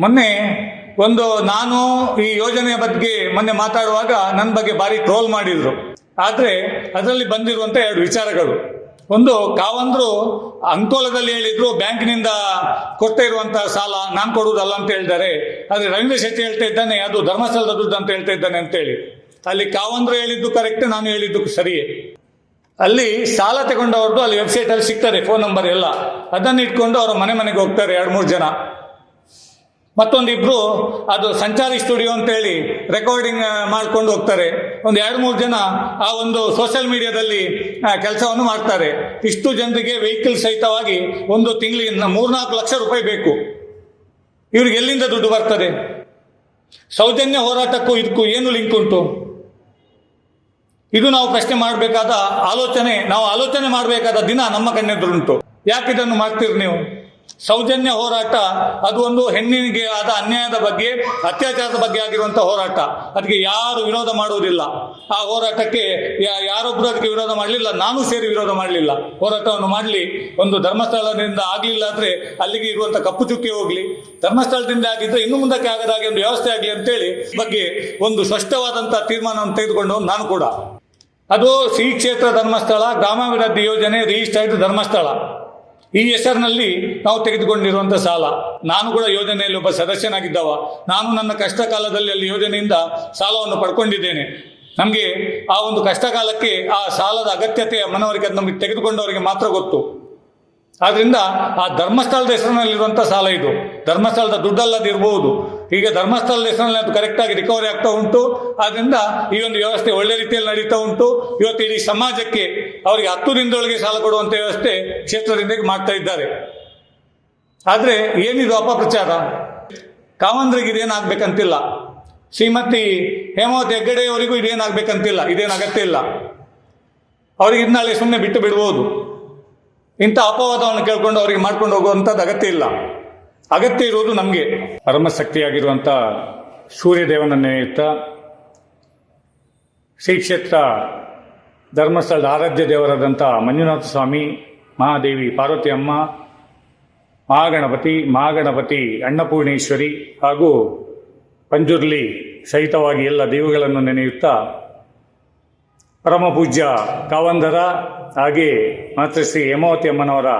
ಮೊನ್ನೆ ಒಂದು ನಾನು ಈ ಯೋಜನೆಯ ಬಗ್ಗೆ ಮೊನ್ನೆ ಮಾತಾಡುವಾಗ ನನ್ನ ಬಗ್ಗೆ ಭಾರಿ ಟ್ರೋಲ್ ಮಾಡಿದ್ರು. ಆದರೆ ಅದರಲ್ಲಿ ಬಂದಿರುವಂಥ ಎರಡು ವಿಚಾರಗಳು. ಒಂದು, ಕಾವಂದ್ರು ಅಂಕೋಲದಲ್ಲಿ ಹೇಳಿದ್ರು, ಬ್ಯಾಂಕಿನಿಂದ ಕೊಡ್ತಾ ಇರುವಂತ ಸಾಲ ನಾನು ಕೊಡುವುದಲ್ಲ ಅಂತ ಹೇಳಿದ್ದಾರೆ. ಆದರೆ ರವೀಂದ್ರ ಶೆಟ್ಟಿ ಹೇಳ್ತಾ ಇದ್ದಾನೆ, ಅದು ಧರ್ಮಸ್ಥಳದ ದುಡ್ಡು ಅಂತ ಹೇಳ್ತಾ ಇದ್ದಾನೆ ಅಂತೇಳಿ ಅಲ್ಲಿ ಕಾವಂದ್ರು ಹೇಳಿದ್ದು ಕರೆಕ್ಟ್ ನಾನು ಹೇಳಿದ್ದು ಸರಿಯೇ. ಅಲ್ಲಿ ಸಾಲ ತಗೊಂಡವ್ರದ್ದು ಅಲ್ಲಿ ವೆಬ್ಸೈಟ್ ಅಲ್ಲಿ ಸಿಗ್ತದೆ ಫೋನ್ ನಂಬರ್ ಎಲ್ಲ. ಅದನ್ನ ಇಟ್ಕೊಂಡು ಅವರ ಮನೆ ಮನೆಗೆ ಹೋಗ್ತಾರೆ ಎರಡು ಮೂರು ಜನ. ಮತ್ತೊಂದಿಬ್ರು ಅದು ಸಂಚಾರಿ ಸ್ಟುಡಿಯೋ ಅಂತ ಹೇಳಿ ರೆಕಾರ್ಡಿಂಗ್ ಮಾಡ್ಕೊಂಡು ಹೋಗ್ತಾರೆ. ಒಂದು ಎರಡು ಮೂರು ಜನ ಆ ಒಂದು ಸೋಷಿಯಲ್ ಮೀಡಿಯಾದಲ್ಲಿ ಕೆಲಸವನ್ನು ಮಾಡ್ತಾರೆ. ಇಷ್ಟು ಜನರಿಗೆ ವೆಹಿಕಲ್ ಸಹಿತವಾಗಿ ಒಂದು ತಿಂಗಳಿಗೆ ಮೂರ್ನಾಲ್ಕು ಲಕ್ಷ ರೂಪಾಯಿ ಬೇಕು. ಇವ್ರಿಗೆ ಎಲ್ಲಿಂದ ದುಡ್ಡು ಬರ್ತದೆ? ಸೌಜನ್ಯ ಹೋರಾಟಕ್ಕೂ ಇದಕ್ಕೂ ಏನು ಲಿಂಕ್ ಉಂಟು? ಇದು ನಾವು ಪ್ರಶ್ನೆ ಮಾಡಬೇಕಾದ ಆಲೋಚನೆ, ನಾವು ಆಲೋಚನೆ ಮಾಡಬೇಕಾದ ದಿನ ನಮ್ಮ ಕಣ್ಣೆದುರುಂಟು. ಯಾಕೆ ಇದನ್ನು ಮಾಡ್ತೀರಿ ನೀವು? ಸೌಜನ್ಯ ಹೋರಾಟ ಅದು ಒಂದು ಹೆಣ್ಣಿಗೆ ಆದ ಅನ್ಯಾಯದ ಬಗ್ಗೆ, ಅತ್ಯಾಚಾರದ ಬಗ್ಗೆ ಆಗಿರುವಂತಹ ಹೋರಾಟ. ಅದಕ್ಕೆ ಯಾರು ವಿರೋಧ ಮಾಡುವುದಿಲ್ಲ. ಆ ಹೋರಾಟಕ್ಕೆ ಯಾರೊಬ್ಬರು ಅದಕ್ಕೆ ವಿರೋಧ ಮಾಡಲಿಲ್ಲ, ನಾನು ಸೇರಿ ವಿರೋಧ ಮಾಡಲಿಲ್ಲ. ಹೋರಾಟವನ್ನು ಮಾಡಲಿ. ಒಂದು ಧರ್ಮಸ್ಥಳದಿಂದ ಆಗಲಿಲ್ಲ ಅಂದ್ರೆ ಅಲ್ಲಿಗೆ ಇರುವಂತಹ ಕಪ್ಪು ಚುಕ್ಕೆ ಹೋಗ್ಲಿ. ಧರ್ಮಸ್ಥಳದಿಂದ ಆಗಿದ್ರೆ ಇನ್ನು ಮುಂದಕ್ಕೆ ಆಗದ ಹಾಗೆ ಒಂದು ವ್ಯವಸ್ಥೆ ಆಗಲಿ ಅಂತೇಳಿ ಬಗ್ಗೆ ಒಂದು ಸ್ಪಷ್ಟವಾದಂತಹ ತೀರ್ಮಾನವನ್ನು ತೆಗೆದುಕೊಂಡು ನಾನು ಕೂಡ. ಅದು ಶ್ರೀ ಕ್ಷೇತ್ರ ಧರ್ಮಸ್ಥಳ ಗ್ರಾಮಾಭಿವೃದ್ಧಿ ಯೋಜನೆ ರಿಜಿಸ್ಟರ್ಡ್ ಧರ್ಮಸ್ಥಳ. ಈ ಹೆಸರಿನಲ್ಲಿ ನಾವು ತೆಗೆದುಕೊಂಡಿರುವಂಥ ಸಾಲ. ನಾನು ಕೂಡ ಯೋಜನೆಯಲ್ಲಿ ಒಬ್ಬ ಸದಸ್ಯನಾಗಿದ್ದವ. ನಾನು ನನ್ನ ಕಷ್ಟ ಕಾಲದಲ್ಲಿ ಅಲ್ಲಿ ಯೋಜನೆಯಿಂದ ಸಾಲವನ್ನು ಪಡ್ಕೊಂಡಿದ್ದೇನೆ. ನಮಗೆ ಆ ಒಂದು ಕಷ್ಟ ಕಾಲಕ್ಕೆ ಆ ಸಾಲದ ಅಗತ್ಯತೆಯ ಮನವರಿಕೆ ನಮಗೆ ತೆಗೆದುಕೊಂಡವರಿಗೆ ಮಾತ್ರ ಗೊತ್ತು. ಆದ್ರಿಂದ ಆ ಧರ್ಮಸ್ಥಳದ ಹೆಸರಿನಲ್ಲಿರುವಂಥ ಸಾಲ ಇದು. ಧರ್ಮಸ್ಥಳದ ದುಡ್ಡಲ್ಲದಿರಬಹುದು ಈಗ ಧರ್ಮಸ್ಥಳದ ಹೆಸರಿನಲ್ಲಿ ಅದು ಕರೆಕ್ಟಾಗಿ ರಿಕವರಿ ಆಗ್ತಾ ಉಂಟು. ಆದ್ರಿಂದ ಈ ಒಂದು ವ್ಯವಸ್ಥೆ ಒಳ್ಳೆ ರೀತಿಯಲ್ಲಿ ನಡೀತಾ ಉಂಟು. ಇವತ್ತು ಇಡೀ ಸಮಾಜಕ್ಕೆ ಅವರಿಗೆ ಹತ್ತು ದಿನದೊಳಗೆ ಸಾಲ ಕೊಡುವಂಥ ವ್ಯವಸ್ಥೆ ಕ್ಷೇತ್ರದಿಂದ ಮಾಡ್ತಾ ಇದ್ದಾರೆ. ಆದರೆ ಏನಿದು ಅಪಪ್ರಚಾರ? ಕಾಮಂದ್ರಿಗೆ ಇದೇನಾಗಬೇಕಂತಿಲ್ಲ ಶ್ರೀಮತಿ ಹೇಮಾವತಿ ಹೆಗ್ಗಡೆಯವರಿಗೂ ಇದೇನಾಗಬೇಕಂತಿಲ್ಲ ಇದೇನು ಅಗತ್ಯ ಇಲ್ಲ. ಅವರಿಗೆ ಇದ್ನಾಳೆ ಸುಮ್ಮನೆ ಬಿಟ್ಟು ಬಿಡ್ಬೋದು. ಇಂಥ ಅಪವಾದವನ್ನು ಕೇಳ್ಕೊಂಡು ಅವರಿಗೆ ಮಾಡ್ಕೊಂಡು ಹೋಗುವಂಥದ್ದು ಅಗತ್ಯ ಇಲ್ಲ. ಅಗತ್ಯ ಇರುವುದು ನಮಗೆ. ಪರಮಶಕ್ತಿಯಾಗಿರುವಂಥ ಸೂರ್ಯದೇವನ ನೆನೆಯುತ್ತಾ ಶ್ರೀ ಕ್ಷೇತ್ರ ಧರ್ಮಸ್ಥಳದ ಆರಾಧ್ಯ ದೇವರಾದಂಥ ಮಂಜುನಾಥ ಸ್ವಾಮಿ, ಮಹಾದೇವಿ ಪಾರ್ವತಿ ಅಮ್ಮ, ಮಹಾಗಣಪತಿ ಮಹಾಗಣಪತಿ ಅನ್ನಪೂರ್ಣೇಶ್ವರಿ ಹಾಗೂ ಪಂಜುರ್ಲಿ ಸಹಿತವಾಗಿ ಎಲ್ಲ ದೇವಿಗಳನ್ನು ನೆನೆಯುತ್ತಾ ಪರಮ ಪೂಜ್ಯ ಕಾವಂದರ ಹಾಗೆ ಮಾತೃಶ್ರೀ ಹೇಮಾವತಿ ಅಮ್ಮನವರ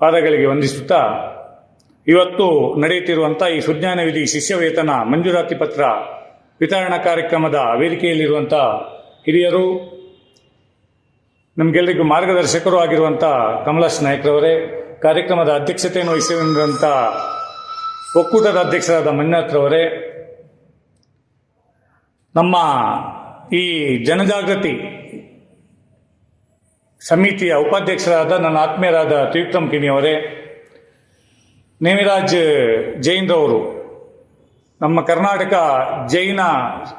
ಪಾದಗಳಿಗೆ ವಂದಿಸುತ್ತಾ ಇವತ್ತು ನಡೆಯುತ್ತಿರುವಂಥ ಈ ಸುಜ್ಞಾನ ವಿಧಿ ಶಿಷ್ಯ ವೇತನ ಮಂಜೂರಾತಿ ಪತ್ರ ವಿತರಣಾ ಕಾರ್ಯಕ್ರಮದ ವೇದಿಕೆಯಲ್ಲಿರುವಂಥ ಹಿರಿಯರು ನಮಗೆಲ್ಲರಿಗೂ ಮಾರ್ಗದರ್ಶಕರು ಆಗಿರುವಂಥ ಕಮಲಾಶ್ ನಾಯ್ಕರವರೇ, ಕಾರ್ಯಕ್ರಮದ ಅಧ್ಯಕ್ಷತೆಯನ್ನು ವಹಿಸಿರುವಂಥ ಒಕ್ಕೂಟದ ಅಧ್ಯಕ್ಷರಾದ ಮಂಜುನಾಥ್ರವರೇ, ನಮ್ಮ ಈ ಜನಜಾಗೃತಿ ಸಮಿತಿಯ ಉಪಾಧ್ಯಕ್ಷರಾದ ನನ್ನ ಆತ್ಮೀಯರಾದ ತ್ರಿವಿಕ್ರಮ್ ಕಿಣಿಯವರೇ ನೇಮಿರಾಜ್ ಜೈನ್ರವರು ನಮ್ಮ ಕರ್ನಾಟಕ ಜೈನ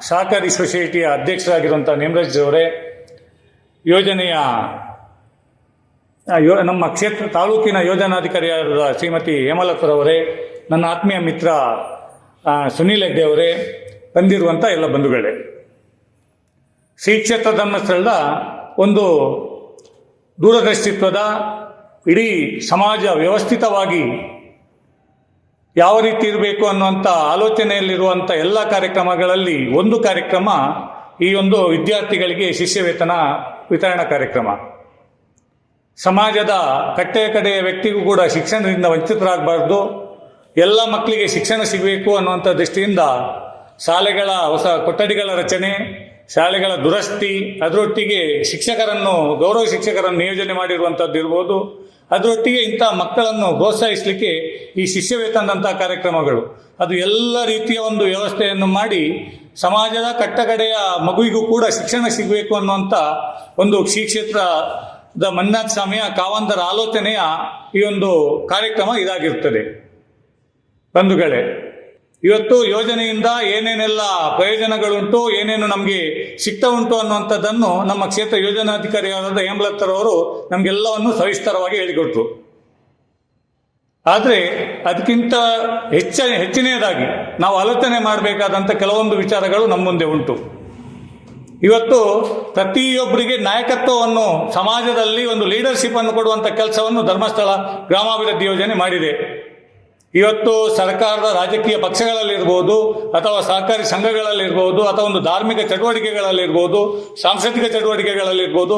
ಸಹಕಾರಿ ಸೊಸೈಟಿಯ ಅಧ್ಯಕ್ಷರಾಗಿರುವಂಥ ನೇಮರಾಜ್ ಅವರೇ ಯೋಜನೆಯ ನಮ್ಮ ಕ್ಷೇತ್ರ, ತಾಲೂಕಿನ ಯೋಜನಾಧಿಕಾರಿಯಾದ ಶ್ರೀಮತಿ ಹೇಮಲತರವರೇ, ನನ್ನ ಆತ್ಮೀಯ ಮಿತ್ರ ಸುನೀಲ್ ಹೆಗ್ಡೆ ಅವರೇ ಬಂದಿರುವಂಥ ಎಲ್ಲ ಬಂಧುಗಳೇ. ಶ್ರೀ ಕ್ಷೇತ್ರ ಧರ್ಮಸ್ಥಳದ ಒಂದು ದೂರದರ್ಶಿತ್ವದ ಇಡೀ ಸಮಾಜ ವ್ಯವಸ್ಥಿತವಾಗಿ ಯಾವ ರೀತಿ ಇರಬೇಕು ಅನ್ನುವಂಥ ಆಲೋಚನೆಯಲ್ಲಿರುವಂಥ ಎಲ್ಲ ಕಾರ್ಯಕ್ರಮಗಳಲ್ಲಿ ಒಂದು ಕಾರ್ಯಕ್ರಮ ಈ ಒಂದು ವಿದ್ಯಾರ್ಥಿಗಳಿಗೆ ಶಿಷ್ಯ ವೇತನ ವಿತರಣಾ ಕಾರ್ಯಕ್ರಮ. ಸಮಾಜದ ಕಟ್ಟೆ ಕಡೆಯ ವ್ಯಕ್ತಿಗೂ ಕೂಡ ಶಿಕ್ಷಣದಿಂದ ವಂಚಿತರಾಗಬಾರ್ದು. ಎಲ್ಲ ಮಕ್ಕಳಿಗೆ ಶಿಕ್ಷಣ ಸಿಗಬೇಕು ಅನ್ನುವಂಥ ದೃಷ್ಟಿಯಿಂದ ಶಾಲೆಗಳ ಹೊಸ ಕೊಠಡಿಗಳ ರಚನೆ, ಶಾಲೆಗಳ ದುರಸ್ತಿ, ಅದರೊಟ್ಟಿಗೆ ಶಿಕ್ಷಕರನ್ನು, ಗೌರವ ಶಿಕ್ಷಕರನ್ನು ನಿಯೋಜನೆ ಮಾಡಿರುವಂಥದ್ದು ಇರ್ಬೋದು. ಅದರೊಟ್ಟಿಗೆ ಇಂಥ ಮಕ್ಕಳನ್ನು ಪ್ರೋತ್ಸಾಹಿಸಲಿಕ್ಕೆ ಈ ಶಿಷ್ಯವೇತನದಂಥ ಕಾರ್ಯಕ್ರಮಗಳು. ಅದು ಎಲ್ಲ ರೀತಿಯ ಒಂದು ವ್ಯವಸ್ಥೆಯನ್ನು ಮಾಡಿ ಸಮಾಜದ ಕಟ್ಟಕಡೆಯ ಮಗುವಿಗೂ ಕೂಡ ಶಿಕ್ಷಣ ಸಿಗಬೇಕು ಅನ್ನುವಂಥ ಒಂದು ಶ್ರೀ ಕ್ಷೇತ್ರದ ಮಂಜುನಾಥ ಸ್ವಾಮಿಯ ಕಾವಂದರ ಆಲೋಚನೆಯ ಈ ಒಂದು ಕಾರ್ಯಕ್ರಮ ಇದಾಗಿರುತ್ತದೆ ಬಂಧುಗಳೇ, ಇವತ್ತು ಯೋಜನೆಯಿಂದ ಏನೇನೆಲ್ಲ ಪ್ರಯೋಜನಗಳುಂಟು, ಏನೇನು ನಮಗೆ ಸಿಗ್ತಾ ಉಂಟು ಅನ್ನುವಂಥದ್ದನ್ನು ನಮ್ಮ ಕ್ಷೇತ್ರ ಯೋಜನಾಧಿಕಾರಿಯಾದ ಹೇಮಲತ್ತರವರು ನಮಗೆಲ್ಲವನ್ನು ಸವಿಸ್ತಾರವಾಗಿ ಹೇಳಿಕೊಟ್ರು. ಆದರೆ ಅದಕ್ಕಿಂತ ಹೆಚ್ಚ, ಹೆಚ್ಚಿನದಾಗಿ ನಾವು ಆಲೋಚನೆ ಮಾಡಬೇಕಾದಂಥ ಕೆಲವೊಂದು ವಿಚಾರಗಳು ನಮ್ಮ ಮುಂದೆ ಉಂಟು. ಇವತ್ತು ಪ್ರತಿಯೊಬ್ಬರಿಗೆ ನಾಯಕತ್ವವನ್ನು ಸಮಾಜದಲ್ಲಿ ಒಂದು ಲೀಡರ್ಶಿಪ್ ಅನ್ನು ಕೊಡುವಂಥ ಕೆಲಸವನ್ನು ಧರ್ಮಸ್ಥಳ ಗ್ರಾಮಾಭಿವೃದ್ಧಿ ಯೋಜನೆ ಮಾಡಿದೆ. ಇವತ್ತು ಸರ್ಕಾರದ ರಾಜಕೀಯ ಪಕ್ಷಗಳಲ್ಲಿರ್ಬೋದು ಅಥವಾ ಸಹಕಾರಿ ಸಂಘಗಳಲ್ಲಿರ್ಬೋದು ಅಥವಾ ಒಂದು ಧಾರ್ಮಿಕ ಚಟುವಟಿಕೆಗಳಲ್ಲಿರ್ಬೋದು, ಸಾಂಸ್ಕೃತಿಕ ಚಟುವಟಿಕೆಗಳಲ್ಲಿರ್ಬೋದು,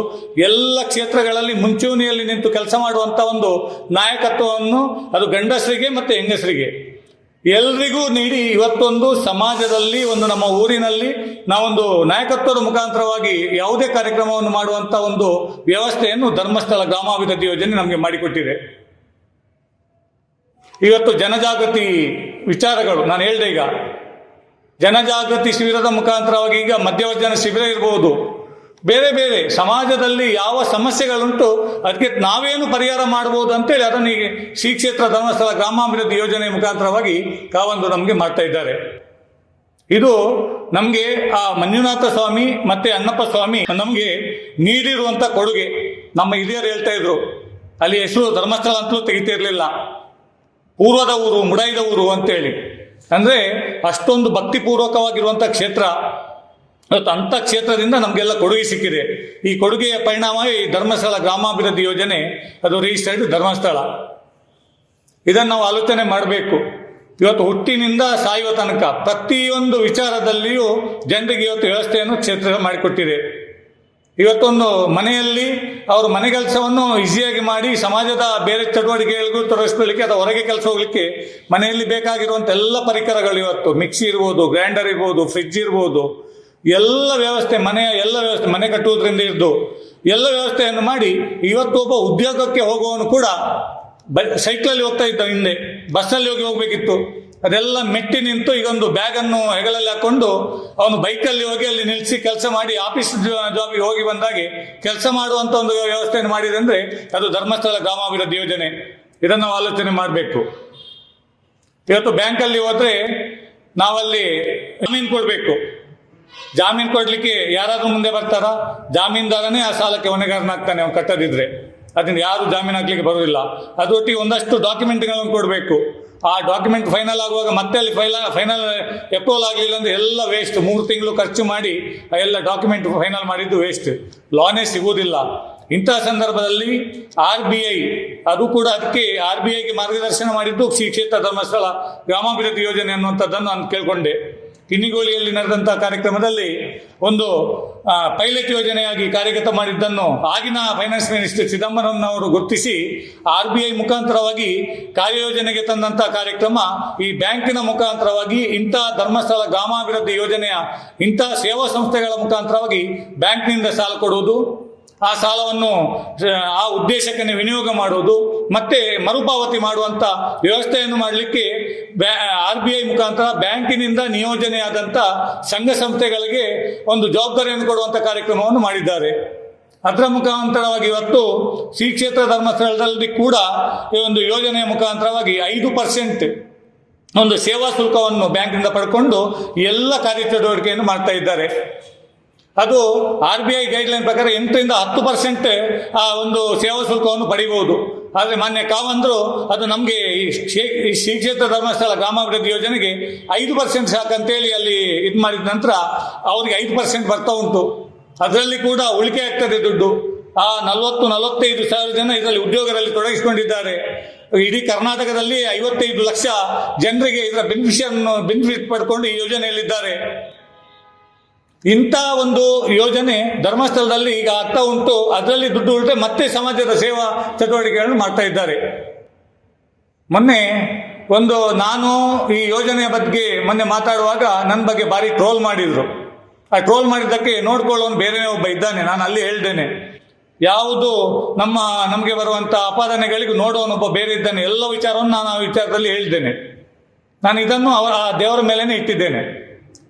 ಎಲ್ಲ ಕ್ಷೇತ್ರಗಳಲ್ಲಿ ಮುಂಚೂಣಿಯಲ್ಲಿ ನಿಂತು ಕೆಲಸ ಮಾಡುವಂಥ ಒಂದು ನಾಯಕತ್ವವನ್ನು ಅದು ಗಂಡಸರಿಗೆ ಮತ್ತು ಹೆಂಗಸರಿಗೆ. ಎಲ್ರಿಗೂ ನೀಡಿ ಇವತ್ತೊಂದು ಸಮಾಜದಲ್ಲಿ ಒಂದು ನಮ್ಮ ಊರಿನಲ್ಲಿ ನಾವೊಂದು ನಾಯಕತ್ವದ ಮುಖಾಂತರವಾಗಿ ಯಾವುದೇ ಕಾರ್ಯಕ್ರಮವನ್ನು ಮಾಡುವಂಥ ಒಂದು ವ್ಯವಸ್ಥೆಯನ್ನು ಧರ್ಮಸ್ಥಳ ಗ್ರಾಮಾಭಿವೃದ್ಧಿ ಯೋಜನೆ ನಮಗೆ ಮಾಡಿಕೊಟ್ಟಿದೆ. ಇವತ್ತು ಜನಜಾಗೃತಿ ವಿಚಾರಗಳು, ನಾನು ಹೇಳಿದೆ ಈಗ. ಜನಜಾಗೃತಿ ಶಿಬಿರದ ಮುಖಾಂತರವಾಗಿ ಈಗ ಮಧ್ಯವರ್ಜನ ಶಿಬಿರ ಇರಬಹುದು ಬೇರೆ ಬೇರೆ ಸಮಾಜದಲ್ಲಿ ಯಾವ ಸಮಸ್ಯೆಗಳುಂಟು ಅದಕ್ಕೆ ನಾವೇನು ಪರಿಹಾರ ಮಾಡಬಹುದು ಅಂತೇಳಿ ಅದನ್ನು ಈಗ ಶ್ರೀ ಕ್ಷೇತ್ರ ಧರ್ಮಸ್ಥಳ ಗ್ರಾಮಾಭಿವೃದ್ಧಿ ಯೋಜನೆ ಮುಖಾಂತರವಾಗಿ ಕಾವಂದು ನಮಗೆ ಮಾಡ್ತಾ ಇದ್ದಾರೆ. ಇದು ನಮಗೆ ಆ ಮಂಜುನಾಥ ಸ್ವಾಮಿ ಮತ್ತೆ ಅಣ್ಣಪ್ಪ ಸ್ವಾಮಿ ನಮಗೆ ನೀಡಿರುವಂತ ಕೊಡುಗೆ. ನಮ್ಮ ಹಿರಿಯರು ಹೇಳ್ತಾ ಇದ್ರು, ಅಲ್ಲಿ ಹೆಸರು ಧರ್ಮಸ್ಥಳ ಅಂತಲೂ ತೆಗಿತಿರ್ಲಿಲ್ಲ ಪೂರ್ವದ ಊರು, ಮುಡೈದ ಊರು ಅಂತೇಳಿ. ಅಂದ್ರೆ ಅಷ್ಟೊಂದು ಭಕ್ತಿಪೂರ್ವಕವಾಗಿರುವಂಥ ಕ್ಷೇತ್ರ, ಇವತ್ತು ಅಂಥ ಕ್ಷೇತ್ರದಿಂದ ನಮಗೆಲ್ಲ ಕೊಡುಗೆ ಸಿಕ್ಕಿದೆ. ಈ ಕೊಡುಗೆಯ ಪರಿಣಾಮ ಈ ಧರ್ಮಸ್ಥಳ ಗ್ರಾಮಾಭಿವೃದ್ಧಿ ಯೋಜನೆ, ಅದು ರಿಜಿಸ್ಟರ್ಡ್ ಧರ್ಮಸ್ಥಳ. ಇದನ್ನು ನಾವು ಆಲೋಚನೆ ಮಾಡಬೇಕು. ಇವತ್ತು ಹುಟ್ಟಿನಿಂದ ಸಾಯುವ ತನಕ ಪ್ರತಿಯೊಂದು ವಿಚಾರದಲ್ಲಿಯೂ ಜನರಿಗೆ ಇವತ್ತು ವ್ಯವಸ್ಥೆಯನ್ನು ಕ್ಷೇತ್ರ ಮಾಡಿಕೊಟ್ಟಿದೆ. ಇವತ್ತೊಂದು ಮನೆಯಲ್ಲಿ ಅವರು ಮನೆ ಕೆಲಸವನ್ನು ಈಸಿಯಾಗಿ ಮಾಡಿ ಸಮಾಜದ ಬೇರೆ ಚಟುವಟಿಕೆಗಳಿಗೂ ತೊಡಗಿಸ್ಕೊಳ್ಳಿಕ್ಕೆ ಅಥವಾ ಹೊರಗೆ ಕೆಲಸ ಹೋಗ್ಲಿಕ್ಕೆ ಮನೆಯಲ್ಲಿ ಬೇಕಾಗಿರುವಂಥ ಎಲ್ಲ ಪರಿಕರಗಳು ಇವತ್ತು. ಮಿಕ್ಸಿ ಇರ್ಬೋದು ಗ್ರೈಂಡರ್ ಇರ್ಬೋದು ಫ್ರಿಜ್ ಇರ್ಬೋದು. ಎಲ್ಲ ವ್ಯವಸ್ಥೆ ಮನೆಯ ಎಲ್ಲ ವ್ಯವಸ್ಥೆ ಮನೆ ಕಟ್ಟುವುದರಿಂದ ಇದ್ದು ಎಲ್ಲ ವ್ಯವಸ್ಥೆಯನ್ನು ಮಾಡಿ ಇವತ್ತು ಒಬ್ಬ ಉದ್ಯೋಗಕ್ಕೆ ಹೋಗುವವನು ಕೂಡ ಬ ಸೈಕಲಲ್ಲಿ ಹೋಗ್ತಾ ಇದ್ದ ಹಿಂದೆ ಬಸ್ಸಲ್ಲಿ ಹೋಗಿ ಹೋಗ್ಬೇಕಿತ್ತು. ಅದೆಲ್ಲ ಮೆಟ್ಟಿ ನಿಂತು ಈಗ ಒಂದು ಬ್ಯಾಗನ್ನು ಹೆಗಲಲ್ಲಿ ಹಾಕೊಂಡು ಅವನು ಬೈಕಲ್ಲಿ ಹೋಗಿ ಅಲ್ಲಿ ನಿಲ್ಲಿಸಿ ಕೆಲಸ ಮಾಡಿ ಆಫೀಸ್ ಜಾಬಿಗೆ ಹೋಗಿ ಬಂದಾಗೆ ಕೆಲಸ ಮಾಡುವಂತ ಒಂದು ವ್ಯವಸ್ಥೆಯನ್ನು ಮಾಡಿದೆ ಅಂದ್ರೆ ಅದು ಧರ್ಮಸ್ಥಳ ಗ್ರಾಮಾಭಿವೃದ್ಧಿ ಯೋಜನೆ. ಇದನ್ನು ನಾವು ಆಲೋಚನೆ ಮಾಡಬೇಕು. ಇವತ್ತು ಬ್ಯಾಂಕಲ್ಲಿ ಹೋದ್ರೆ ನಾವಲ್ಲಿ ಜಾಮೀನು ಕೊಡಬೇಕು. ಜಾಮೀನು ಕೊಡ್ಲಿಕ್ಕೆ ಯಾರಾದ್ರೂ ಮುಂದೆ ಬರ್ತಾರಾ? ಜಾಮೀನ್ದಾರನೇ ಆ ಸಾಲಕ್ಕೆ ಹೊಣೆಗಾರನಾಗ್ತಾನೆ ಅವ್ನು ಕಟ್ಟದಿದ್ರೆ. ಅದನ್ನ ಯಾರು ಜಾಮೀನು ಹಾಕ್ಲಿಕ್ಕೆ ಬರೋದಿಲ್ಲ. ಅದೊಟ್ಟಿಗೆ ಒಂದಷ್ಟು ಡಾಕ್ಯುಮೆಂಟ್ಗಳನ್ನು ಕೊಡಬೇಕು. ಆ ಡಾಕ್ಯುಮೆಂಟ್ ಫೈನಲ್ ಆಗುವಾಗ ಮತ್ತೆ ಅಲ್ಲಿ ಫೈಲ ಫೈನಲ್ ಅಪ್ರೂವಲ್ ಆಗಲಿಲ್ಲ ಅಂದ್ರೆ ಎಲ್ಲ ವೇಸ್ಟ್ ಮೂರು ತಿಂಗಳು ಖರ್ಚು ಮಾಡಿ ಆ ಎಲ್ಲ ಡಾಕ್ಯುಮೆಂಟ್ ಫೈನಲ್ ಮಾಡಿದ್ದು ವೇಸ್ಟ್ ಲಾನೇ ಸಿಗುವುದಿಲ್ಲ. ಇಂತಹ ಸಂದರ್ಭದಲ್ಲಿ ಆರ್ ಬಿ ಐ ಅದು ಕೂಡ ಅದಕ್ಕೆ ಆರ್ ಬಿ ಐಗೆ ಮಾರ್ಗದರ್ಶನ ಮಾಡಿದ್ದು ಶ್ರೀ ಕ್ಷೇತ್ರ ಧರ್ಮಸ್ಥಳ ಗ್ರಾಮಾಭಿವೃದ್ಧಿ ಯೋಜನೆ ಅನ್ನುವಂಥದ್ದನ್ನು ನಾನು ಕೇಳ್ಕೊಂಡೆ. ಕಿನ್ನಿಗೋಳಿಯಲ್ಲಿ ನಡೆದಂತಹ ಕಾರ್ಯಕ್ರಮದಲ್ಲಿ ಒಂದು ಪೈಲಟ್ ಯೋಜನೆಯಾಗಿ ಕಾರ್ಯಗತ ಮಾಡಿದ್ದನ್ನು ಆಗಿನ ಫೈನಾನ್ಸ್ ಮಿನಿಸ್ಟರ್ ಚಿದಂಬರಂ ಅವರು ಗುರುತಿಸಿ ಆರ್ ಬಿ ಐ ಮುಖಾಂತರವಾಗಿ ಕಾರ್ಯಯೋಜನೆಗೆ ತಂದಂತಹ ಕಾರ್ಯಕ್ರಮ ಈ ಬ್ಯಾಂಕಿನ ಮುಖಾಂತರವಾಗಿ ಇಂತಹ ಧರ್ಮಸ್ಥಳ ಗ್ರಾಮಾಭಿವೃದ್ಧಿ ಯೋಜನೆಯ ಇಂತಹ ಸೇವಾ ಸಂಸ್ಥೆಗಳ ಮುಖಾಂತರವಾಗಿ ಬ್ಯಾಂಕ್ನಿಂದ ಸಾಲ ಕೊಡುವುದು. ಆ ಸಾಲವನ್ನು ಆ, ಉದ್ದೇಶಕ್ಕೆ ವಿನಿಯೋಗ ಮಾಡುವುದು ಮತ್ತೆ ಮರುಪಾವತಿ ಮಾಡುವಂತ ವ್ಯವಸ್ಥೆಯನ್ನು ಮಾಡಲಿಕ್ಕೆ ಆರ್ ಬಿ ಐ ಮುಖಾಂತರ ಬ್ಯಾಂಕಿನಿಂದ ನಿಯೋಜನೆಯಾದಂಥ ಸಂಘ ಸಂಸ್ಥೆಗಳಿಗೆ ಒಂದು ಜವಾಬ್ದಾರಿಯನ್ನು ಕೊಡುವಂತ ಕಾರ್ಯಕ್ರಮವನ್ನು ಮಾಡಿದ್ದಾರೆ. ಅದರ ಮುಖಾಂತರವಾಗಿ ಇವತ್ತು ಶ್ರೀ ಕ್ಷೇತ್ರ ಧರ್ಮಸ್ಥಳದಲ್ಲಿ ಕೂಡ ಈ ಒಂದು ಯೋಜನೆಯ ಮುಖಾಂತರವಾಗಿ ಐದು ಪರ್ಸೆಂಟ್ ಒಂದು ಸೇವಾ ಶುಲ್ಕವನ್ನು ಬ್ಯಾಂಕಿನಿಂದ ಪಡ್ಕೊಂಡು ಎಲ್ಲ ಕಾರ್ಯಚಟುವಟಿಕೆಯನ್ನು ಮಾಡ್ತಾ ಇದ್ದಾರೆ. ಅದು ಆರ್ ಬಿ ಐ ಗೈಡ್ಲೈನ್ ಪ್ರಕಾರ ಎಂಟರಿಂದ ಹತ್ತು ಪರ್ಸೆಂಟ್ ಆ ಒಂದು ಸೇವಾ ಶುಲ್ಕವನ್ನು ಪಡಿಬಹುದು. ಆದರೆ ಮಾನ್ಯ ಕಾವಂದರು ಅದು ನಮಗೆ ಈ ಶ್ರೀ ಕ್ಷೇತ್ರ ಧರ್ಮಸ್ಥಳ ಗ್ರಾಮಾಭಿವೃದ್ಧಿ ಯೋಜನೆಗೆ ಐದು ಪರ್ಸೆಂಟ್ ಸಾಕಂತೇಳಿ ಅಲ್ಲಿ ಇದು ಮಾಡಿದ ನಂತರ ಅವರಿಗೆ ಐದು ಪರ್ಸೆಂಟ್ ಬರ್ತಾ ಉಂಟು. ಅದರಲ್ಲಿ ಕೂಡ ಉಳಿಕೆ ಆಗ್ತದೆ ದುಡ್ಡು. ಆ ನಲವತ್ತು, ನಲವತ್ತೈದು ಸಾವಿರ ಜನ ಇದರಲ್ಲಿ ಉದ್ಯೋಗದಲ್ಲಿ ತೊಡಗಿಸಿಕೊಂಡಿದ್ದಾರೆ. ಇಡೀ ಕರ್ನಾಟಕದಲ್ಲಿ ಐವತ್ತೈದು ಲಕ್ಷ ಜನರಿಗೆ ಇದರ ಬೆನಿಫಿಷಿಯರ್ ಬೆನಿಫಿಟ್ ಪಡ್ಕೊಂಡು ಈ ಯೋಜನೆಯಲ್ಲಿದ್ದಾರೆ. ಇಂಥ ಒಂದು ಯೋಜನೆ ಧರ್ಮಸ್ಥಳದಲ್ಲಿ ಈಗ ಆಗ್ತಾ ಉಂಟು. ಅದರಲ್ಲಿ ದುಡ್ಡು ಉಳಿದ್ರೆ ಮತ್ತೆ ಸಮಾಜದ ಸೇವಾ ಚಟುವಟಿಕೆಗಳನ್ನು ಮಾಡ್ತಾ ಇದ್ದಾರೆ. ಮೊನ್ನೆ ಒಂದು ನಾನು ಈ ಯೋಜನೆಯ ಬಗ್ಗೆ ಮೊನ್ನೆ ಮಾತಾಡುವಾಗ ನನ್ನ ಬಗ್ಗೆ ಭಾರಿ ಟ್ರೋಲ್ ಮಾಡಿದ್ರು. ಆ ಟ್ರೋಲ್ ಮಾಡಿದ್ದಕ್ಕೆ ನೋಡ್ಕೊಳ್ಳೋನು ಬೇರೆ ಒಬ್ಬ ಇದ್ದಾನೆ. ನಾನು ಅಲ್ಲಿ ಹೇಳ್ದೇನೆ. ಯಾವುದು ನಮ್ಮ, ನಮಗೆ ಬರುವಂಥ ಅಪಾದನೆಗಳಿಗೂ ನೋಡೋನೊಬ್ಬ ಬೇರೆ ಇದ್ದಾನೆ. ಎಲ್ಲ ವಿಚಾರವನ್ನು ನಾನು ಆ ವಿಚಾರದಲ್ಲಿ ಹೇಳ್ತೇನೆ ನಾನು ಇದನ್ನು ಅವರ ದೇವರ ಮೇಲೇನೆ ಇಟ್ಟಿದ್ದೇನೆ.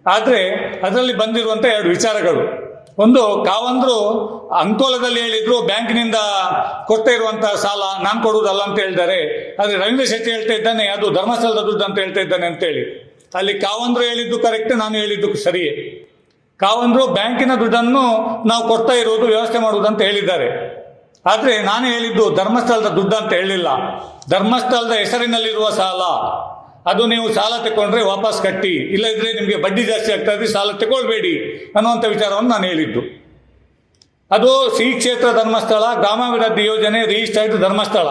ಆದರೆ ಅದರಲ್ಲಿ ಬಂದಿರುವಂಥ ಎರಡು ವಿಚಾರಗಳು. ಒಂದು, ಕಾವಂದ್ರು ಅಂಕೋಲದಲ್ಲಿ ಹೇಳಿದ್ರು, ಬ್ಯಾಂಕಿನಿಂದ ಕೊಡ್ತಾ ಇರುವಂತಹ ಸಾಲ ನಾನು ಕೊಡುವುದಲ್ಲ ಅಂತ ಹೇಳಿದ್ದಾರೆ ಆದರೆ ರವೀಂದ್ರ ಶೆಟ್ಟಿ ಹೇಳ್ತಾ ಇದ್ದಾನೆ, ಅದು ಧರ್ಮಸ್ಥಳದ ದುಡ್ಡು ಅಂತ ಹೇಳ್ತಾ ಇದ್ದಾನೆ ಅಂತೇಳಿ. ಅಲ್ಲಿ ಕಾವಂದ್ರು ಹೇಳಿದ್ದು ಕರೆಕ್ಟ್ ನಾನು ಹೇಳಿದ್ದು ಸರಿಯೇ. ಕಾವಂದ್ರು ಬ್ಯಾಂಕಿನ ದುಡ್ಡನ್ನು ನಾವು ಕೊಡ್ತಾ ಇರುವುದು ವ್ಯವಸ್ಥೆ ಮಾಡುವುದು ಅಂತ ಹೇಳಿದ್ದಾರೆ. ಆದರೆ ನಾನು ಹೇಳಿದ್ದು ಧರ್ಮಸ್ಥಳದ ದುಡ್ಡು ಅಂತ ಹೇಳಿಲ್ಲ. ಧರ್ಮಸ್ಥಳದ ಹೆಸರಿನಲ್ಲಿರುವ ಸಾಲ. ಅದು ನೀವು ಸಾಲ ತಗೊಂಡ್ರೆ ವಾಪಸ್ ಕಟ್ಟಿ. ಇಲ್ಲದಿದ್ರೆ ನಿಮಗೆ ಬಡ್ಡಿ ಜಾಸ್ತಿ ಆಗ್ತಾ ಇದ್ರೆ ಸಾಲ ತಗೊಳ್ಬೇಡಿ ಅನ್ನುವಂಥ ವಿಚಾರವನ್ನು ನಾನು ಹೇಳಿದ್ದು. ಅದು ಶ್ರೀ ಕ್ಷೇತ್ರ ಧರ್ಮಸ್ಥಳ ಗ್ರಾಮಾಭಿವೃದ್ಧಿ ಯೋಜನೆ ರಿಜಿಸ್ಟರ್ಡ್ ಧರ್ಮಸ್ಥಳ.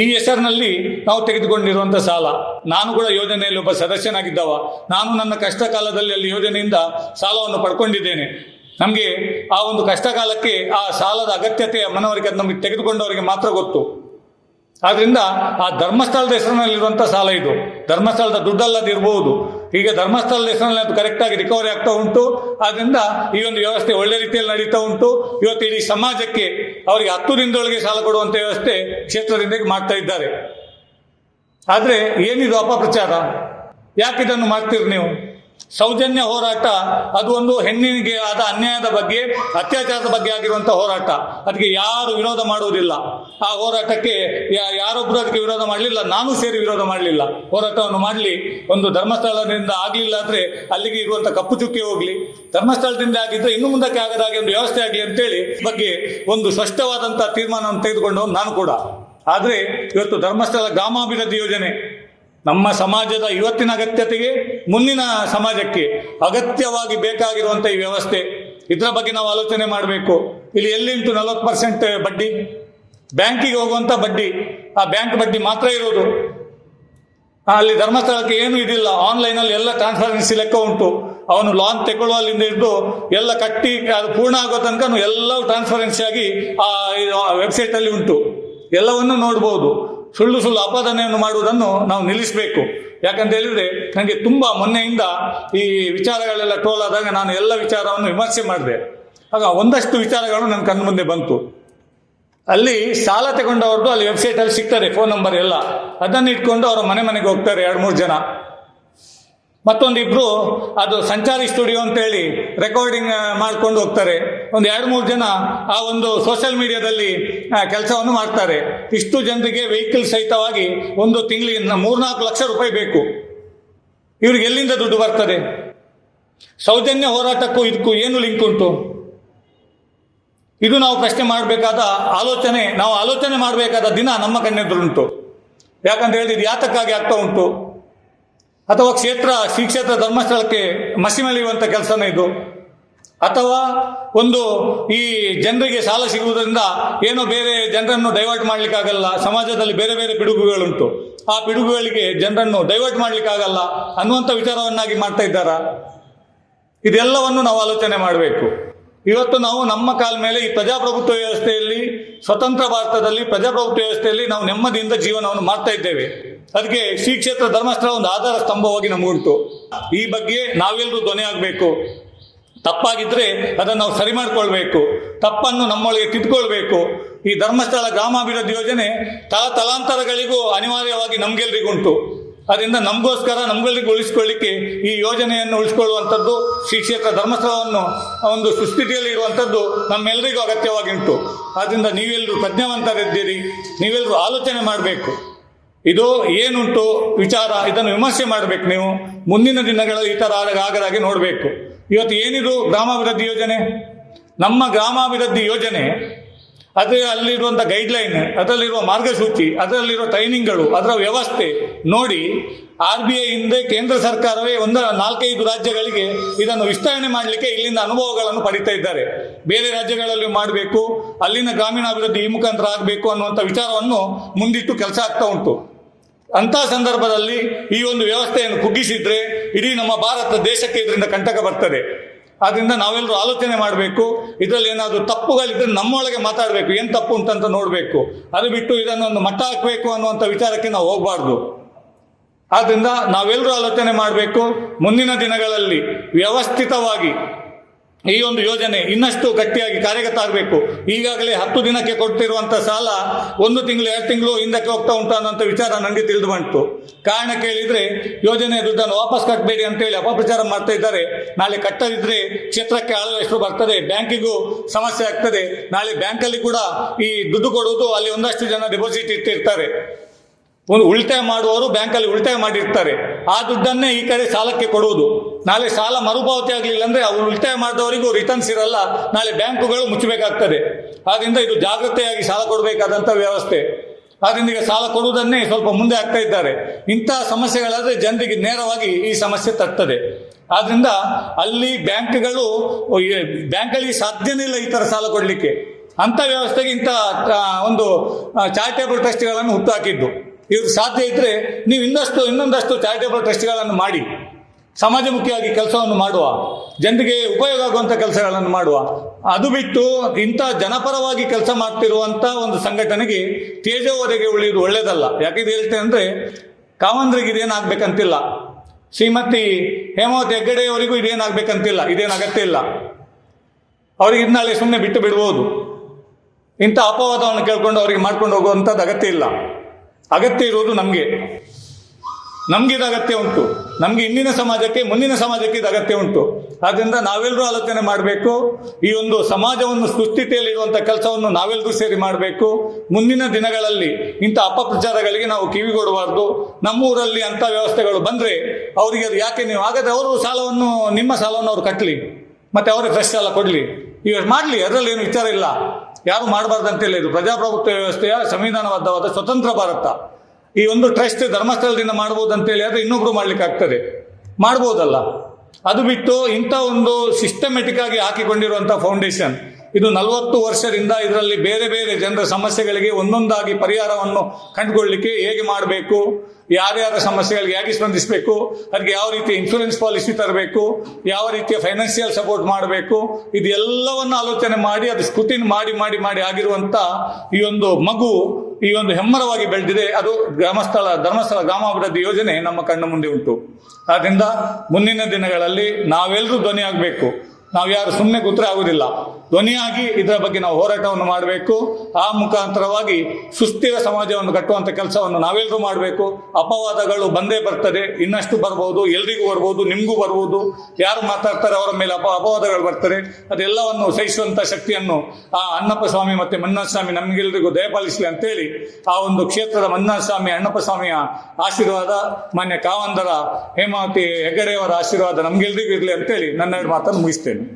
ಈ ಹೆಸರಿನಲ್ಲಿ ನಾವು ತೆಗೆದುಕೊಂಡಿರುವಂಥ ಸಾಲ. ನಾನು ಕೂಡ ಯೋಜನೆಯಲ್ಲಿ ಒಬ್ಬ ಸದಸ್ಯನಾಗಿದ್ದವ. ನಾನು ನನ್ನ ಕಷ್ಟ ಕಾಲದಲ್ಲಿ ಅಲ್ಲಿ ಯೋಜನೆಯಿಂದ ಸಾಲವನ್ನು ಪಡ್ಕೊಂಡಿದ್ದೇನೆ. ನಮಗೆ ಆ ಒಂದು ಕಷ್ಟ ಕಾಲಕ್ಕೆ ಆ ಸಾಲದ ಅಗತ್ಯತೆಯ ಮನವರಿಕೆ ನಮಗೆ ತೆಗೆದುಕೊಂಡವರಿಗೆ ಮಾತ್ರ ಗೊತ್ತು. ಆದ್ರಿಂದ ಆ ಧರ್ಮಸ್ಥಳದ ಹೆಸರಿನಲ್ಲಿರುವಂಥ ಸಾಲ ಇದು. ಧರ್ಮಸ್ಥಳದ ದುಡ್ಡಲ್ಲದಿರಬಹುದು ಈಗ ಧರ್ಮಸ್ಥಳದ ಹೆಸರಿನಲ್ಲಿ ಅದು ಕರೆಕ್ಟಾಗಿ ರಿಕವರಿ ಆಗ್ತಾ ಉಂಟು. ಆದ್ರಿಂದ ಈ ಒಂದು ವ್ಯವಸ್ಥೆ ಒಳ್ಳೆ ರೀತಿಯಲ್ಲಿ ನಡೀತಾ ಉಂಟು. ಇವತ್ತು ಇಡೀ ಸಮಾಜಕ್ಕೆ ಅವರಿಗೆ ಹತ್ತು ದಿನದೊಳಗೆ ಸಾಲ ಕೊಡುವಂಥ ವ್ಯವಸ್ಥೆ ಕ್ಷೇತ್ರದಿಂದ ಮಾಡ್ತಾ ಇದ್ದಾರೆ. ಆದರೆ ಏನಿದು ಅಪಪ್ರಚಾರ? ಯಾಕೆ ಇದನ್ನು ಮಾಡ್ತೀರಿ ನೀವು? ಸೌಜನ್ಯ ಹೋರಾಟ ಅದು ಒಂದು ಹೆಣ್ಣಿಗೆ ಆದ ಅನ್ಯಾಯದ ಬಗ್ಗೆ, ಅತ್ಯಾಚಾರದ ಬಗ್ಗೆ ಆಗಿರುವಂಥ ಹೋರಾಟ. ಅದಕ್ಕೆ ಯಾರು ವಿರೋಧ ಮಾಡುವುದಿಲ್ಲ. ಆ ಹೋರಾಟಕ್ಕೆ ಯಾರೊಬ್ಬರು ಅದಕ್ಕೆ ವಿರೋಧ ಮಾಡಲಿಲ್ಲ, ನಾನು ಸೇರಿ ವಿರೋಧ ಮಾಡಲಿಲ್ಲ. ಹೋರಾಟವನ್ನು ಮಾಡಲಿ. ಒಂದು ಧರ್ಮಸ್ಥಳದಿಂದ ಆಗಲಿಲ್ಲ ಅಂದ್ರೆ ಅಲ್ಲಿಗೆ ಇರುವಂಥ ಕಪ್ಪು ಚುಕ್ಕೆ ಹೋಗ್ಲಿ. ಧರ್ಮಸ್ಥಳದಿಂದ ಆಗಿದ್ರೆ ಇನ್ನು ಮುಂದಕ್ಕೆ ಆಗದ ಹಾಗೆ ಒಂದು ವ್ಯವಸ್ಥೆ ಆಗಲಿ ಅಂತೇಳಿ ಬಗ್ಗೆ ಒಂದು ಸ್ಪಷ್ಟವಾದಂಥ ತೀರ್ಮಾನವನ್ನು ತೆಗೆದುಕೊಂಡು ನಾನು ಕೂಡ. ಆದರೆ ಇವತ್ತು ಧರ್ಮಸ್ಥಳ ಗ್ರಾಮಾಭಿವೃದ್ಧಿ ಯೋಜನೆ ನಮ್ಮ ಸಮಾಜದ ಇವತ್ತಿನ ಅಗತ್ಯತೆಗೆ ಮುಂದಿನ ಸಮಾಜಕ್ಕೆ ಅಗತ್ಯವಾಗಿ ಬೇಕಾಗಿರುವಂಥ ಈ ವ್ಯವಸ್ಥೆ. ಇದರ ಬಗ್ಗೆ ನಾವು ಆಲೋಚನೆ ಮಾಡಬೇಕು. ಇಲ್ಲಿ ಎಲ್ಲಿಂಟು ನಲವತ್ತು ಪರ್ಸೆಂಟ್ ಬಡ್ಡಿ? ಬ್ಯಾಂಕಿಗೆ ಹೋಗುವಂಥ ಬಡ್ಡಿ. ಆ ಬ್ಯಾಂಕ್ ಬಡ್ಡಿ ಮಾತ್ರ ಇರೋದು. ಅಲ್ಲಿ ಧರ್ಮಸ್ಥಳಕ್ಕೆ ಏನು ಇದಿಲ್ಲ. ಆನ್ಲೈನಲ್ಲಿ ಎಲ್ಲ ಟ್ರಾನ್ಸ್ಪರೆನ್ಸಿ ಲೆಕ್ಕ ಉಂಟು. ಅವನು ಲಾನ್ ತಗೊಳ್ಳುವಲ್ಲಿಂದ ಇದ್ದು ಎಲ್ಲ ಕಟ್ಟಿ, ಅದು ಪೂರ್ಣ ಆಗೋ ತನಕ ಎಲ್ಲವೂ ಟ್ರಾನ್ಸ್ಪರೆನ್ಸಿ ಆಗಿ ಆ ವೆಬ್ಸೈಟಲ್ಲಿ ಉಂಟು. ಎಲ್ಲವನ್ನು ನೋಡ್ಬೋದು. ಸುಳ್ಳು ಸುಳ್ಳು ಅಪಾದನೆಯನ್ನು ಮಾಡುವುದನ್ನು ನಾವು ನಿಲ್ಲಿಸಬೇಕು. ಯಾಕಂತ ಹೇಳಿದ್ರೆ ನನಗೆ ತುಂಬ ಮೊನ್ನೆಯಿಂದ ಈ ವಿಚಾರಗಳೆಲ್ಲ ಟ್ರೋಲ್ ಆದಾಗ ನಾನು ಎಲ್ಲ ವಿಚಾರವನ್ನು ವಿಮರ್ಶೆ ಮಾಡಿದೆ. ಆಗ ಒಂದಷ್ಟು ವಿಚಾರಗಳು ನನ್ನ ಕಣ್ಣು ಮುಂದೆ ಬಂತು. ಅಲ್ಲಿ ಸಾಲ ತಗೊಂಡವ್ರದ್ದು ಅಲ್ಲಿ ವೆಬ್ಸೈಟಲ್ಲಿ ಸಿಗ್ತಾರೆ ಫೋನ್ ನಂಬರ್ ಎಲ್ಲ. ಅದನ್ನು ಇಟ್ಕೊಂಡು ಅವರ ಮನೆ ಮನೆಗೆ ಹೋಗ್ತಾರೆ ಎರಡು ಮೂರು ಜನ. ಮತ್ತೊಂದಿಬ್ರು ಅದು ಸಂಚಾರಿ ಸ್ಟುಡಿಯೋ ಅಂತೇಳಿ ರೆಕಾರ್ಡಿಂಗ್ ಮಾಡ್ಕೊಂಡು ಹೋಗ್ತಾರೆ. ಒಂದು ಎರಡು ಮೂರು ಜನ ಆ ಒಂದು ಸೋಷಿಯಲ್ ಮೀಡಿಯಾದಲ್ಲಿ ಕೆಲಸವನ್ನು ಮಾಡ್ತಾರೆ. ಇಷ್ಟು ಜನರಿಗೆ ವೆಹಿಕಲ್ ಸಹಿತವಾಗಿ ಒಂದು ತಿಂಗಳಿಗೆ ಮೂರ್ನಾಲ್ಕು ಲಕ್ಷ ರೂಪಾಯಿ ಬೇಕು. ಇವ್ರಿಗೆ ಎಲ್ಲಿಂದ ದುಡ್ಡು ಬರ್ತದೆ? ಸೌಜನ್ಯ ಹೋರಾಟಕ್ಕೂ ಇದಕ್ಕೂ ಏನು ಲಿಂಕ್ ಉಂಟು? ಇದು ನಾವು ಪ್ರಶ್ನೆ ಮಾಡಬೇಕಾದ ಆಲೋಚನೆ, ನಾವು ಆಲೋಚನೆ ಮಾಡಬೇಕಾದ ದಿನ ನಮ್ಮ ಕಣ್ಣೆದುರುಂಟು. ಯಾಕಂತ ಹೇಳಿದ್ರೆ ಯಾತಕ್ಕಾಗಿ ಆಗ್ತಾ ಉಂಟು? ಅಥವಾ ಕ್ಷೇತ್ರ, ಶ್ರೀ ಕ್ಷೇತ್ರ ಧರ್ಮಸ್ಥಳಕ್ಕೆ ಮಸಿಮಲಿಯುವಂಥ ಕೆಲಸನೇ ಇದು. ಅಥವಾ ಒಂದು ಈ ಜನರಿಗೆ ಸಾಲ ಸಿಗುವುದರಿಂದ ಏನೋ ಬೇರೆ ಜನರನ್ನು ಡೈವರ್ಟ್ ಮಾಡಲಿಕ್ಕಾಗಲ್ಲ, ಸಮಾಜದಲ್ಲಿ ಬೇರೆ ಬೇರೆ ಪಿಡುಗುಗಳುಂಟು. ಆ ಪಿಡುಗುಗಳಿಗೆ ಜನರನ್ನು ಡೈವರ್ಟ್ ಮಾಡಲಿಕ್ಕಾಗಲ್ಲ ಅನ್ನುವಂಥ ವಿಚಾರವನ್ನಾಗಿ ಮಾಡ್ತಾ ಇದ್ದಾರಾ? ಇದೆಲ್ಲವನ್ನು ನಾವು ಆಲೋಚನೆ ಮಾಡಬೇಕು. ಇವತ್ತು ನಾವು ನಮ್ಮ ಕಾಲ ಮೇಲೆ ಈ ಪ್ರಜಾಪ್ರಭುತ್ವ ವ್ಯವಸ್ಥೆಯಲ್ಲಿ, ಸ್ವತಂತ್ರ ಭಾರತದಲ್ಲಿ ಪ್ರಜಾಪ್ರಭುತ್ವ ವ್ಯವಸ್ಥೆಯಲ್ಲಿ ನಾವು ನೆಮ್ಮದಿಯಿಂದ ಜೀವನವನ್ನು ಮಾಡ್ತಾ ಇದ್ದೇವೆ. ಅದಕ್ಕೆ ಶ್ರೀ ಕ್ಷೇತ್ರ ಧರ್ಮಸ್ಥಳ ಒಂದು ಆಧಾರ ಸ್ತಂಭವಾಗಿ ನಮಗುಂಟು ಈ ಬಗ್ಗೆ ನಾವೆಲ್ಲರೂ ಧ್ವನಿ ಆಗಬೇಕು. ತಪ್ಪಾಗಿದ್ರೆ ಅದನ್ನು ನಾವು ಸರಿ ಮಾಡಿಕೊಳ್ಬೇಕು. ತಪ್ಪನ್ನು ನಮ್ಮೊಳಗೆ ತಿದ್ಕೊಳ್ಬೇಕು. ಈ ಧರ್ಮಸ್ಥಳ ಗ್ರಾಮಾಭಿವೃದ್ಧಿ ಯೋಜನೆ ತಲ ತಲಾಂತರಗಳಿಗೂ ಅನಿವಾರ್ಯವಾಗಿ ನಮ್ಗೆಲ್ರಿಗುಂಟು ಅದರಿಂದ ನಮಗೋಸ್ಕರ ನಮ್ಗಳಿಗೆ ಉಳಿಸ್ಕೊಳ್ಳಿಕ್ಕೆ ಈ ಯೋಜನೆಯನ್ನು ಉಳಿಸ್ಕೊಳ್ಳುವಂಥದ್ದು ಶ್ರೀ ಕ್ಷೇತ್ರ ಧರ್ಮಸ್ಥಳವನ್ನು ಒಂದು ಸುಸ್ಥಿತಿಯಲ್ಲಿ ಇರುವಂಥದ್ದು ನಮ್ಮೆಲ್ಲರಿಗೂ ಅಗತ್ಯವಾಗಿ ಉಂಟು ಆದ್ದರಿಂದ ನೀವೆಲ್ಲರೂ ಪ್ರಜ್ಞಾವಂತರಿದ್ದೀರಿ ನೀವೆಲ್ಲರೂ ಆಲೋಚನೆ ಮಾಡಬೇಕು. ಇದು ಏನುಂಟು ವಿಚಾರ, ಇದನ್ನು ವಿಮರ್ಶೆ ಮಾಡಬೇಕು ನೀವು. ಮುಂದಿನ ದಿನಗಳಲ್ಲಿ ಈ ಥರ ಆಗದಾಗಿ ನೋಡಬೇಕು. ಇವತ್ತು ಏನಿದು ಗ್ರಾಮಾಭಿವೃದ್ಧಿ ಯೋಜನೆ? ನಮ್ಮ ಗ್ರಾಮಾಭಿವೃದ್ಧಿ ಯೋಜನೆ ಅದು ಅಲ್ಲಿರುವಂಥ ಗೈಡ್ಲೈನ್ ಅದರಲ್ಲಿರುವ ಮಾರ್ಗಸೂಚಿ, ಅದರಲ್ಲಿರುವ ಟ್ರೈನಿಂಗ್ಗಳು ಅದರ ವ್ಯವಸ್ಥೆ ನೋಡಿ ಆರ್ ಬಿ ಐ ಹಿಂದೆ ಕೇಂದ್ರ ಸರ್ಕಾರವೇ ಒಂದು ನಾಲ್ಕೈದು ರಾಜ್ಯಗಳಿಗೆ ಇದನ್ನು ವಿಸ್ತರಣೆ ಮಾಡಲಿಕ್ಕೆ ಇಲ್ಲಿಂದ ಅನುಭವಗಳನ್ನು ಪಡಿತಾ ಇದ್ದಾರೆ. ಬೇರೆ ರಾಜ್ಯಗಳಲ್ಲಿ ಮಾಡಬೇಕು, ಅಲ್ಲಿನ ಗ್ರಾಮೀಣಾಭಿವೃದ್ಧಿ ಈ ಮುಖಾಂತರ ಆಗಬೇಕು ಅನ್ನುವಂಥ ವಿಚಾರವನ್ನು ಮುಂದಿಟ್ಟು ಕೆಲಸ ಆಗ್ತಾ ಉಂಟು. ಅಂಥ ಸಂದರ್ಭದಲ್ಲಿ ಈ ಒಂದು ವ್ಯವಸ್ಥೆಯನ್ನು ಕುಗ್ಗಿಸಿದ್ರೆ ಇಡೀ ನಮ್ಮ ಭಾರತ ದೇಶಕ್ಕೆ ಇದರಿಂದ ಕಂಟಕ ಬರ್ತದೆ. ಆದ್ರಿಂದ ನಾವೆಲ್ಲರೂ ಆಲೋಚನೆ ಮಾಡಬೇಕು. ಇದರಲ್ಲಿ ಏನಾದರೂ ತಪ್ಪುಗಳಿದ್ರೆ ನಮ್ಮೊಳಗೆ ಮಾತಾಡಬೇಕು. ಏನು ತಪ್ಪು ಉಂಟಂತ ನೋಡಬೇಕು. ಅದು ಬಿಟ್ಟು ಇದನ್ನು ಒಂದು ಮಟ್ಟ ಹಾಕಬೇಕು ಅನ್ನುವಂಥ ವಿಚಾರಕ್ಕೆ ನಾವು ಹೋಗಬಾರ್ದು. ಆದ್ರಿಂದ ನಾವೆಲ್ಲರೂ ಆಲೋಚನೆ ಮಾಡಬೇಕು. ಮುಂದಿನ ದಿನಗಳಲ್ಲಿ ವ್ಯವಸ್ಥಿತವಾಗಿ ಈ ಒಂದು ಯೋಜನೆ ಇನ್ನಷ್ಟು ಗಟ್ಟಿಯಾಗಿ ಕಾರ್ಯಗತ ಆಗಬೇಕು ಈಗಾಗಲೇ ಹತ್ತು ದಿನಕ್ಕೆ ಕೊಡ್ತಿರುವಂಥ ಸಾಲ ಒಂದು ತಿಂಗಳು, ಎರಡು ತಿಂಗಳು ಹಿಂದಕ್ಕೆ ಹೋಗ್ತಾ ಉಂಟು ಅನ್ನೋಂಥ ವಿಚಾರ ನನಗೆ ತಿಳಿದು ಬಂತು. ಕಾರಣ ಕೇಳಿದ್ರೆ ಯೋಜನೆ ದುಡ್ಡನ್ನು ವಾಪಸ್ ಕಟ್ಟಬೇಡಿ ಅಂತೇಳಿ ಅಪಪ್ರಚಾರ ಮಾಡ್ತಾ ಇದ್ದಾರೆ. ನಾಳೆ ಕಟ್ಟದಿದ್ರೆ ಕ್ಷೇತ್ರಕ್ಕೆ ಆಳು ಎಷ್ಟು ಬರ್ತದೆ, ಬ್ಯಾಂಕಿಗೂ ಸಮಸ್ಯೆ ಆಗ್ತದೆ. ನಾಳೆ ಬ್ಯಾಂಕಲ್ಲಿ ಕೂಡ ಈ ದುಡ್ಡು ಕೊಡುವುದು ಅಲ್ಲಿ ಒಂದಷ್ಟು ಜನ ಡೆಪಾಸಿಟ್ ಇಟ್ಟಿರ್ತಾರೆ. ಒಂದು ಉಳಿತಾಯ ಮಾಡುವವರು ಬ್ಯಾಂಕಲ್ಲಿ ಉಳಿತಾಯ ಮಾಡಿರ್ತಾರೆ. ಆ ದುಡ್ಡನ್ನೇ ಈ ಕಡೆ ಸಾಲಕ್ಕೆ ಕೊಡುವುದು ನಾಳೆ ಸಾಲ ಮರುಪಾವತಿ ಆಗಲಿಲ್ಲ ಅಂದ್ರೆ ಅವರು ಉಳಿತಾಯ ಮಾಡಿದವರಿಗೂ ರಿಟರ್ನ್ಸ್ ಇರಲ್ಲ. ನಾಳೆ ಬ್ಯಾಂಕುಗಳು ಮುಚ್ಚಬೇಕಾಗ್ತದೆ. ಆದ್ರಿಂದ ಇದು ಜಾಗ್ರತೆಯಾಗಿ ಸಾಲ ಕೊಡಬೇಕಾದಂಥ ವ್ಯವಸ್ಥೆ. ಆದ್ರಿಂದ ಈಗ ಸಾಲ ಕೊಡುವುದನ್ನೇ ಸ್ವಲ್ಪ ಮುಂದೆ ಆಗ್ತಾ ಇದ್ದಾರೆ. ಇಂತಹ ಸಮಸ್ಯೆಗಳಾದ್ರೆ ಜನರಿಗೆ ನೇರವಾಗಿ ಈ ಸಮಸ್ಯೆ ತರ್ತದೆ. ಆದ್ರಿಂದ ಅಲ್ಲಿ ಬ್ಯಾಂಕ್ಗಳು ಬ್ಯಾಂಕಲ್ಲಿ ಸಾಧ್ಯನೇ ಇಲ್ಲ ಈ ಥರ ಸಾಲ ಕೊಡಲಿಕ್ಕೆ. ಅಂಥ ವ್ಯವಸ್ಥೆಗೆ ಇಂಥ ಒಂದು ಚಾರಿಟೇಬಲ್ ಟ್ರಸ್ಟ್ಗಳನ್ನು ಹುಟ್ಟುಹಾಕಿದ್ದು ಇವ್ರು ಸಾಧ್ಯ ಇದ್ದರೆ ನೀವು ಇನ್ನಷ್ಟು, ಇನ್ನೊಂದಷ್ಟು ಚಾರಿಟೇಬಲ್ ಟ್ರಸ್ಟ್ಗಳನ್ನು ಮಾಡಿ. ಸಮಾಜಮುಖಿಯಾಗಿ ಕೆಲಸವನ್ನು ಮಾಡುವ, ಜನರಿಗೆ ಉಪಯೋಗ ಆಗುವಂಥ ಕೆಲಸಗಳನ್ನು ಮಾಡುವ. ಅದು ಬಿಟ್ಟು ಇಂಥ ಜನಪರವಾಗಿ ಕೆಲಸ ಮಾಡ್ತಿರುವಂಥ ಒಂದು ಸಂಘಟನೆಗೆ ತೇಜೋವರೆಗೆ ಉಳಿಯುವುದು ಒಳ್ಳೆಯದಲ್ಲ. ಯಾಕೆ ಹೇಳ್ತೇನೆ ಅಂದರೆ ಕಾಮಂದ್ರಿಗೆ ಇದೇನಾಗಬೇಕಂತಿಲ್ಲ ಶ್ರೀಮತಿ ಹೇಮಾವತಿ ಹೆಗ್ಗಡೆಯವರಿಗೂ ಇದೇನಾಗಬೇಕಂತಿಲ್ಲ ಇದೇನು ಅಗತ್ಯ ಇಲ್ಲ. ಅವರಿಗೆ ಇದ್ನಾಳೆ ಸುಮ್ಮನೆ ಬಿಟ್ಟು ಬಿಡ್ಬೋದು. ಇಂಥ ಅಪವಾದವನ್ನು ಕೇಳ್ಕೊಂಡು ಅವರಿಗೆ ಮಾಡ್ಕೊಂಡು ಹೋಗುವಂಥದ್ದು ಅಗತ್ಯ ಇಲ್ಲ. ಅಗತ್ಯ ಇರೋದು ನಮಗೆ. ನಮ್ಗೆ ಇದು ಅಗತ್ಯ ಉಂಟು. ನಮ್ಗೆ ಇಂದಿನ ಸಮಾಜಕ್ಕೆ, ಮುಂದಿನ ಸಮಾಜಕ್ಕೆ ಇದು ಅಗತ್ಯ ಉಂಟು. ಆದ್ದರಿಂದ ನಾವೆಲ್ಲರೂ ಆಲೋಚನೆ ಮಾಡಬೇಕು. ಈ ಒಂದು ಸಮಾಜವನ್ನು ಸುಸ್ಥಿತಿಯಲ್ಲಿರುವಂಥ ಕೆಲಸವನ್ನು ನಾವೆಲ್ಲರೂ ಸೇರಿ ಮಾಡಬೇಕು. ಮುಂದಿನ ದಿನಗಳಲ್ಲಿ ಇಂಥ ಅಪಪ್ರಚಾರಗಳಿಗೆ ನಾವು ಕಿವಿಗೊಡಬಾರ್ದು ನಮ್ಮೂರಲ್ಲಿ ಅಂಥ ವ್ಯವಸ್ಥೆಗಳು ಬಂದರೆ ಅವರಿಗೆ ಅದು ಯಾಕೆ ನೀವು ಹಾಗಾದ್ರೆ ಅವರು ಸಾಲವನ್ನು, ನಿಮ್ಮ ಸಾಲವನ್ನು ಅವರು ಕಟ್ಟಲಿ ಮತ್ತೆ ಅವರಿಗೆ ಫ್ರೆಶ್ ಸಾಲ ಕೊಡಲಿ. ನೀವು ಮಾಡಲಿ, ಅದರಲ್ಲಿ ಏನು ವಿಚಾರ ಇಲ್ಲ. ಯಾರು ಮಾಡಬಾರ್ದಂತಿಲ್ಲ ಇದು. ಪ್ರಜಾಪ್ರಭುತ್ವ ವ್ಯವಸ್ಥೆಯ ಸಂವಿಧಾನಬದ್ಧವಾದ ಸ್ವತಂತ್ರ ಭಾರತ. ಈ ಒಂದು ಟ್ರಸ್ಟ್ ಧರ್ಮಸ್ಥಳದಿಂದ ಮಾಡ್ಬೋದು ಅಂತೇಳಿ ಆದರೆ ಇನ್ನೊಬ್ರು ಮಾಡ್ಲಿಕ್ಕೆ ಆಗ್ತದೆ ಮಾಡ್ಬೋದಲ್ಲ. ಅದು ಬಿಟ್ಟು ಇಂಥ ಒಂದು ಸಿಸ್ಟಮೆಟಿಕ್ ಆಗಿ ಹಾಕಿಕೊಂಡಿರುವಂಥ ಫೌಂಡೇಶನ್ ಇದು ನಲವತ್ತು ವರ್ಷದಿಂದ ಇದರಲ್ಲಿ ಬೇರೆ ಬೇರೆ ಜನರ ಸಮಸ್ಯೆಗಳಿಗೆ ಒಂದೊಂದಾಗಿ ಪರಿಹಾರವನ್ನು ಕಂಡುಕೊಳ್ಳಿಕ್ಕೆ ಹೇಗೆ ಮಾಡಬೇಕು, ಯಾರ್ಯಾರ ಸಮಸ್ಯೆಗಳಿಗೆ ಹೇಗೆ ಸ್ಪಂದಿಸಬೇಕು, ಅದಕ್ಕೆ ಯಾವ ರೀತಿಯ ಇನ್ಶೂರೆನ್ಸ್ ಪಾಲಿಸಿ ತರಬೇಕು, ಯಾವ ರೀತಿಯ ಫೈನಾನ್ಷಿಯಲ್ ಸಪೋರ್ಟ್ ಮಾಡಬೇಕು, ಇದೆಲ್ಲವನ್ನು ಆಲೋಚನೆ ಮಾಡಿ, ಅದು ಸ್ಕುಟಿನ್ ಮಾಡಿ ಮಾಡಿ ಮಾಡಿ ಆಗಿರುವಂಥ ಈ ಒಂದು ಮಗು, ಈ ಒಂದು ಹೆಮ್ಮರವಾಗಿ ಬೆಳೆದಿದೆ. ಅದು ಗ್ರಾಮಸ್ಥಳ, ಧರ್ಮಸ್ಥಳ ಗ್ರಾಮಾಭಿವೃದ್ಧಿ ಯೋಜನೆ ನಮ್ಮ ಕಣ್ಣು ಮುಂದೆ ಉಂಟು. ಆದ್ದರಿಂದ ಮುಂದಿನ ದಿನಗಳಲ್ಲಿ ನಾವೆಲ್ಲರೂ ಧ್ವನಿ ಆಗಬೇಕು ನಾವು ಯಾರು ಸುಮ್ಮನೆ ಕೂತ್ರೆ ಆಗುದಿಲ್ಲ. ಧ್ವನಿಯಾಗಿ ಇದರ ಬಗ್ಗೆ ನಾವು ಹೋರಾಟವನ್ನು ಮಾಡಬೇಕು. ಆ ಮುಖಾಂತರವಾಗಿ ಸುಸ್ಥಿರ ಸಮಾಜವನ್ನು ಕಟ್ಟುವಂಥ ಕೆಲಸವನ್ನು ನಾವೆಲ್ಲರೂ ಮಾಡಬೇಕು. ಅಪವಾದಗಳು ಬಂದೇ ಬರ್ತದೆ. ಇನ್ನಷ್ಟು ಬರ್ಬೋದು, ಎಲ್ರಿಗೂ ಬರ್ಬೋದು, ನಿಮಗೂ ಬರ್ಬೋದು. ಯಾರು ಮಾತಾಡ್ತಾರೆ ಅವರ ಮೇಲೆ ಅಪ ಅಪವಾದಗಳು ಬರ್ತಾರೆ ಅದೆಲ್ಲವನ್ನು ಸಹಿಸುವಂಥ ಶಕ್ತಿಯನ್ನು ಆ ಅಣ್ಣಪ್ಪ ಸ್ವಾಮಿ ಮತ್ತು ಮನ್ನಾಥ ಸ್ವಾಮಿ ನಮಗೆಲ್ಲರಿಗೂ ದಯಪಾಲಿಸಲಿ ಅಂತೇಳಿ ಆ ಒಂದು ಕ್ಷೇತ್ರದ ಮನ್ನಾ ಸ್ವಾಮಿ ಅಣ್ಣಪ್ಪ ಸ್ವಾಮಿಯ ಆಶೀರ್ವಾದ, ಮಾನ್ಯ ಕಾವಂದರ, ಹೇಮಾವತಿ ಹೆಗಡೆಯವರ ಆಶೀರ್ವಾದ ನಮಗೆಲ್ಲರಿಗೂ ಇರಲಿ ಅಂತೇಳಿ ನನ್ನ ಮಾತನ್ನು ಮುಗಿಸ್ತೇನೆ.